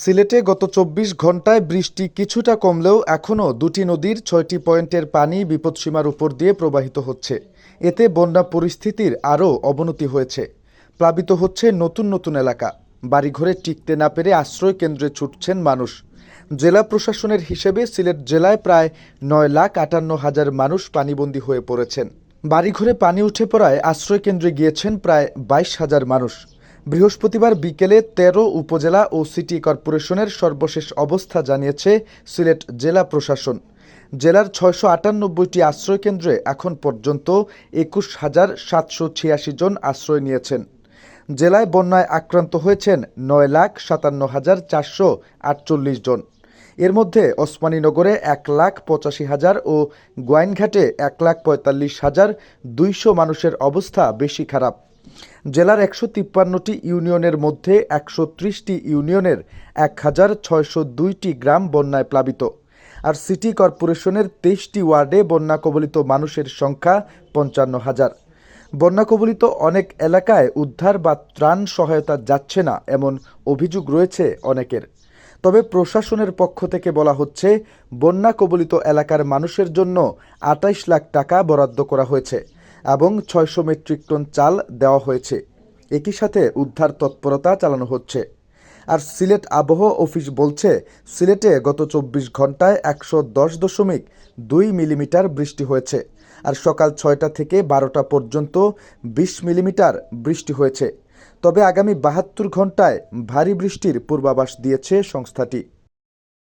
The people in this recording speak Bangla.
সিলেটে গত চব্বিশ ঘন্টায় বৃষ্টি কিছুটা কমলেও এখনও দুটি নদীর ছয়টি পয়েন্টের পানি বিপদসীমার উপর দিয়ে প্রবাহিত হচ্ছে। এতে বন্যা পরিস্থিতির আরও অবনতি হয়েছে। প্লাবিত হচ্ছে নতুন নতুন এলাকা। বাড়িঘরে টিকতে না পেরে আশ্রয় কেন্দ্রে ছুটছেন মানুষ। জেলা প্রশাসনের হিসেবে সিলেট জেলায় প্রায় নয় লাখ আটান্ন হাজার মানুষ পানিবন্দী হয়ে পড়েছেন। বাড়িঘরে পানি উঠে পড়ায় আশ্রয় কেন্দ্রে গিয়েছেন প্রায় বাইশ হাজার মানুষ। বৃহস্পতিবার বিকেলে তেরো উপজেলা ও সিটি কর্পোরেশনের সর্বশেষ অবস্থা জানিয়েছে সিলেট জেলা প্রশাসন। জেলার ছয়শো আটানব্বইটি আশ্রয়কেন্দ্রে এখন পর্যন্ত একুশ হাজার সাতশো ছিয়াশি জন আশ্রয় নিয়েছেন। জেলায় বন্যায় আক্রান্ত হয়েছেন নয় লাখ সাতান্ন হাজার চারশো আটচল্লিশ জন। এর মধ্যে ওসমানীনগরে এক লাখ পঁচাশি হাজার ও গোয়াইনঘাটে এক লাখ পঁয়তাল্লিশ হাজার দুইশো মানুষের অবস্থা বেশি খারাপ। জেলার একশো তিপ্পান্নটি ইউনিয়নের মধ্যে একশো ত্রিশটি ইউনিয়নের এক হাজার ছয়শো দুইটি গ্রাম বন্যায় প্লাবিত, আর সিটি কর্পোরেশনের তেইশটি ওয়ার্ডে বন্যা কবলিত মানুষের সংখ্যা পঞ্চান্ন হাজার। বন্যা কবলিত অনেক এলাকায় উদ্ধার বা ত্রাণ সহায়তা যাচ্ছে না এমন অভিযোগ রয়েছে অনেকের। তবে প্রশাসনের পক্ষ থেকে বলা হচ্ছে বন্যা কবলিত এলাকার মানুষের জন্য আটাইশ লাখ টাকা বরাদ্দ করা হয়েছে। এবং ছয়শো মেট্রিক টন চাল দেওয়া হয়েছে। একই সাথে উদ্ধার তৎপরতা চালানো হচ্ছে। আর সিলেট আবহাওয়া অফিস বলছে, সিলেটে গত চব্বিশ ঘন্টায় একশো দশ দশমিক দুই মিলিমিটার বৃষ্টি হয়েছে আর সকাল ছয়টা থেকে বারোটা পর্যন্ত বিশ মিলিমিটার বৃষ্টি হয়েছে। তবে আগামী বাহাত্তর ঘন্টায় ভারী বৃষ্টির পূর্বাভাস দিয়েছে সংস্থাটি।